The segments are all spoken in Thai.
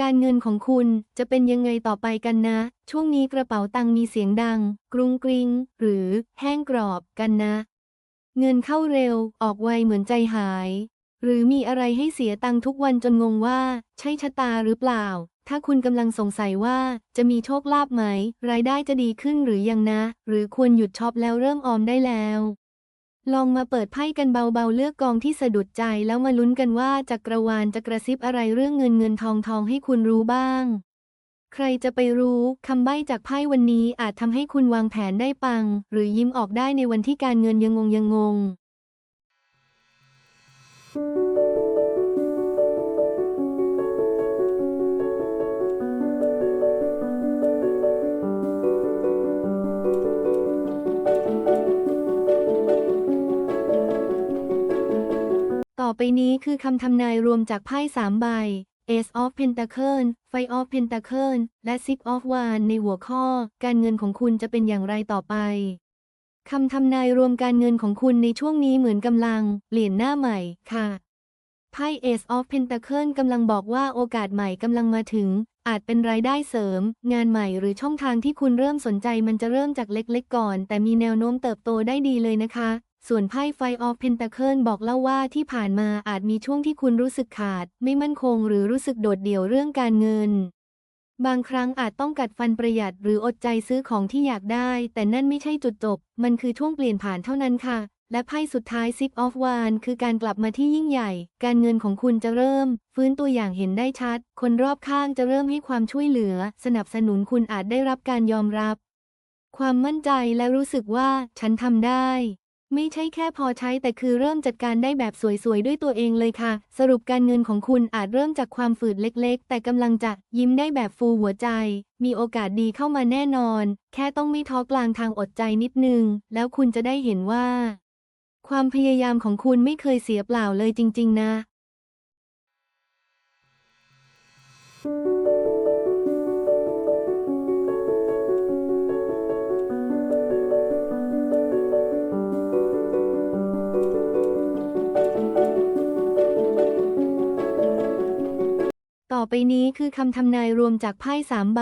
การเงินของคุณจะเป็นยังไงต่อไปกันนะ ช่วงนี้กระเป๋าตังมีเสียงดัง กรุงกริง หรือแห้งกรอบกันนะ เงินเข้าเร็ว ออกไวเหมือนใจหาย หรือมีอะไรให้เสียตังทุกวันจนงงว่า ใช่ชะตาหรือเปล่า ถ้าคุณกำลังสงสัยว่าจะมีโชคลาภไหม รายได้จะดีขึ้นหรือยังนะ หรือควรหยุดช็อปแล้วเริ่มออมได้แล้ว ลองมาเปิดไพ่กันเบาๆ เลือกกองที่สะดุดใจแล้วมาลุ้นกันว่าจักรวาลจะกระซิบอะไรเรื่องเงินเงินทองทองให้คุณรู้บ้าง ใครจะไปรู้คำใบ้จากไพ่วันนี้อาจทำให้คุณวางแผนได้ปัง หรือยิ้มออกได้ในวันที่การเงินยังงงยังงง you ไปนี้คือคำทำนายรวมจากไพ่สามใบ Ace of Pentacle Five of Pentacle และ Six of Wands ในหัวข้อ การเงินของคุณจะเป็นอย่างไรต่อไปคำทำนายรวมการเงินของคุณในช่วงนี้เหมือนกำลังเปลี่ยนหน้าใหม่ค่ะไพ่ Ace of Pentacle กำลังบอกว่าโอกาสใหม่กำลังมาถึง อาจเป็นรายได้เสริม งานใหม่หรือช่องทางที่คุณเริ่มสนใจมันจะเริ่มจากเล็กๆก่อน แต่มีแนวโน้มเติบโตได้ดีเลยนะคะ ส่วนไพ่ไฟออฟเพนตาเคิลบอกเล่าว่าที่ผ่านมาอาจมีช่วงที่คุณรู้สึกขาด ไม่มั่นคงหรือรู้สึกโดดเดี่ยวเรื่องการเงิน บางครั้งอาจต้องกัดฟันประหยัดหรืออดใจซื้อของที่อยากได้ แต่นั่นไม่ใช่จุดจบ มันคือช่วงเปลี่ยนผ่านเท่านั้นค่ะ และไพ่สุดท้าย Six of Wands คือการกลับมาที่ยิ่งใหญ่ การเงินของคุณจะเริ่ม ฟื้นตัวอย่างเห็นได้ชัด คนรอบข้างจะเริ่มให้ความช่วยเหลือ สนับสนุนคุณอาจได้รับการยอมรับ ความมั่นใจและรู้สึกว่าฉันทำได้ ไม่ใช่แค่พอใช้แต่คือเริ่มจัดการได้แบบสวยๆ ด้วยตัวเองเลยค่ะ สรุปการเงินของคุณอาจเริ่มจากความฝืดเล็กๆ แต่กำลังจะยิ้มได้แบบฟูหัวใจ มีโอกาสดีเข้ามาแน่นอน แค่ต้องไม่ท้อกลางทางอดใจนิดนึง แล้วคุณจะได้เห็นว่า ความพยายามของคุณไม่เคยเสียเปล่าเลยจริง ๆ นะต่ อไปนี้คือคำทำนายรวมจากไพ่สามใบ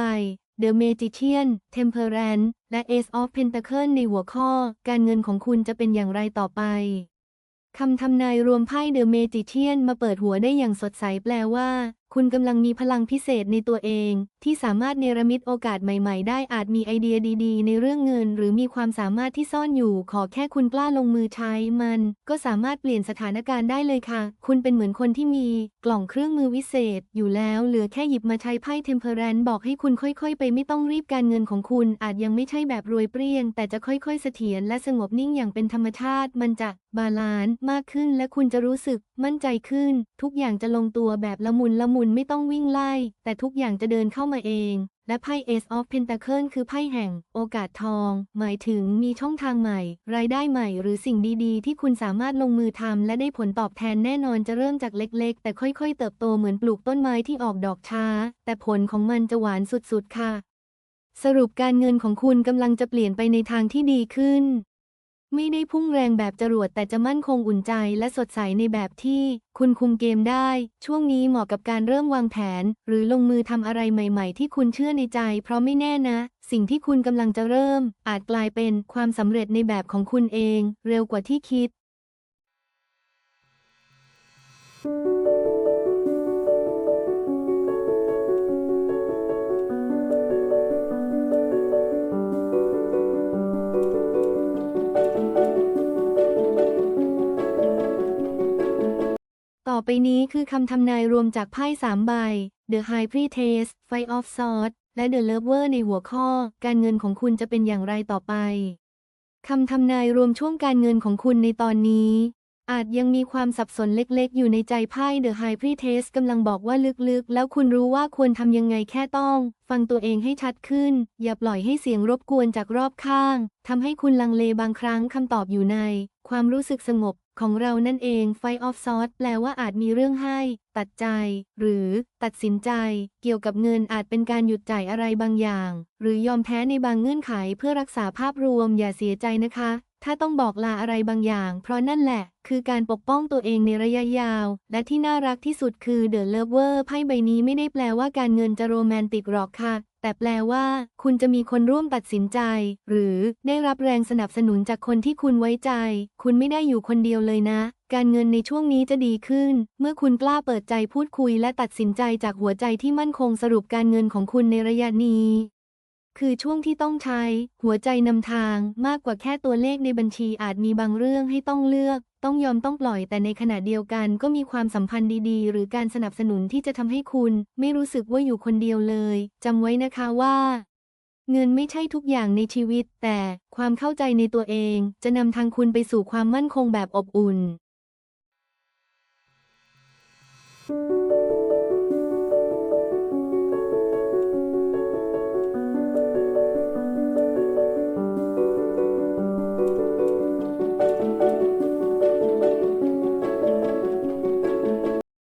The Magician Temperance และ Ace of Pentacles ในหัวข้อ การเงินของคุณจะเป็นอย่างไรต่อไปคำทำนายรวมไพ่ The Magician มาเปิดหัวได้อย่างสดใสแปลว่า คุณกำลังมีพลังพิเศษในตัวเอง ที่สามารถเนรมิตโอกาสใหม่ ๆ ได้อาจมีไอเดียดีๆ ในเรื่องเงิน หรือมีความสามารถที่ซ่อนอยู่ ขอแค่คุณกล้าลงมือใช้มัน ก็สามารถเปลี่ยนสถานการณ์ได้เลยค่ะ คุณเป็นเหมือนคนที่มีกล่องเครื่องมือวิเศษ อยู่แล้วเหลือแค่หยิบมาใช้ไพ่ Temperance บอกให้คุณค่อย ๆ ไปไม่ต้องรีบการเงินของคุณ อาจยังไม่ใช่แบบรวยเปรี้ยง แต่จะค่อยๆเสถียรและสงบนิ่งอย่างเป็นธรรมชาติ มันจะบาลานซ์มากขึ้น และคุณจะรู้สึกมั่นใจขึ้น ทุกอย่างจะลงตัวแบบละมุนละมุนไม่ต้องวิ่งไล่ แต่ทุกอย่างจะเดินเข้ามาเอง และไพ่ Ace of Pentacle คือไพ่แห่ง โอกาสทอง หมายถึงมีช่องทางใหม่ รายได้ใหม่หรือสิ่งดีๆ ที่คุณสามารถลงมือทำและได้ผลตอบแทนแน่นอนจะเริ่มจากเล็กๆ แต่ค่อยๆ เติบโตเหมือนปลูกต้นไม้ที่ออกดอกช้า แต่ผลของมันจะหวานสุดๆค่ะ สรุปการเงินของคุณกำลังจะเปลี่ยนไปในทางที่ดีขึ้น ไม่ได้พุ่งแรงแบบจรวดแต่จะมั่นคงอุ่นใจและสดใสในแบบที่คุณคุมเกมได้ ช่วงนี้เหมาะกับการเริ่มวางแผน หรือลงมือทำอะไรใหม่ ๆ ที่คุณเชื่อในใจ เพราะไม่แน่นะ สิ่งที่คุณกำลังจะเริ่ม อาจกลายเป็นความสำเร็จในแบบของคุณเอง เร็วกว่าที่คิดต่อ ไปนี้คือคำทำนายรวมจากไพ่สามใบ The High Priestess Five of Swords และ The Lover ในหัวข้อ การเงินของคุณจะเป็นอย่างไรต่อไปคำทำนายรวมช่วงการเงินของคุณในตอนนี้ อาจยังมีความสับสนเล็กๆ อยู่ในใจไพ่ The High Priestess กำลังบอกว่าลึกๆ แล้วคุณรู้ว่าควรทำยังไงแค่ต้อง ฟังตัวเองให้ชัดขึ้น อย่าปล่อยให้เสียงรบกวนจากรอบข้างทำให้คุณลังเลบางครั้งคำตอบอยู่ใน ความรู้สึกสงบ ของเรานั่นเอง Five of Swords แปลว่าอาจมีเรื่องให้ ตัดใจ หรือ ตัดสินใจ เกี่ยวกับเงินอาจเป็นการหยุดจ่ายอะไรบางอย่าง หรือยอมแพ้ในบางเงื่อนไขเพื่อรักษาภาพรวม อย่าเสียใจนะคะ ถ้าต้องบอกลาอะไรบางอย่าง เพราะนั่นแหละ คือการปกป้องตัวเองในระยะยาว และที่น่ารักที่สุดคือเดอะเลิฟเวอร์ไพ่ใบนี้ไม่ได้แปลว่าการเงินจะโรแมนติกหรอกค่ะ แต่แปลว่า คุณจะมีคนร่วมตัดสินใจ หรือได้รับแรงสนับสนุนจากคนที่คุณไว้ใจ คุณไม่ได้อยู่คนเดียวเลยนะ การเงินในช่วงนี้จะดีขึ้น เมื่อคุณกล้าเปิดใจพูดคุยและตัดสินใจจากหัวใจที่มั่นคงสรุปการเงินของคุณในระยะนี้ คือช่วงที่ต้องใช้ หัวใจนำทาง มากกว่าแค่ตัวเลขในบัญชีอาจมีบางเรื่องให้ต้องเลือก ต้องยอมต้องปล่อยแต่ในขณะเดียวกันก็มีความสัมพันธ์ดีๆ หรือการสนับสนุนที่จะทำให้คุณ ไม่รู้สึกว่าอยู่คนเดียวเลยจำไว้นะคะว่า เงินไม่ใช่ทุกอย่างในชีวิต แต่ความเข้าใจในตัวเองจะนำทางคุณไปสู่ความมั่นคงแบบอบอุ่น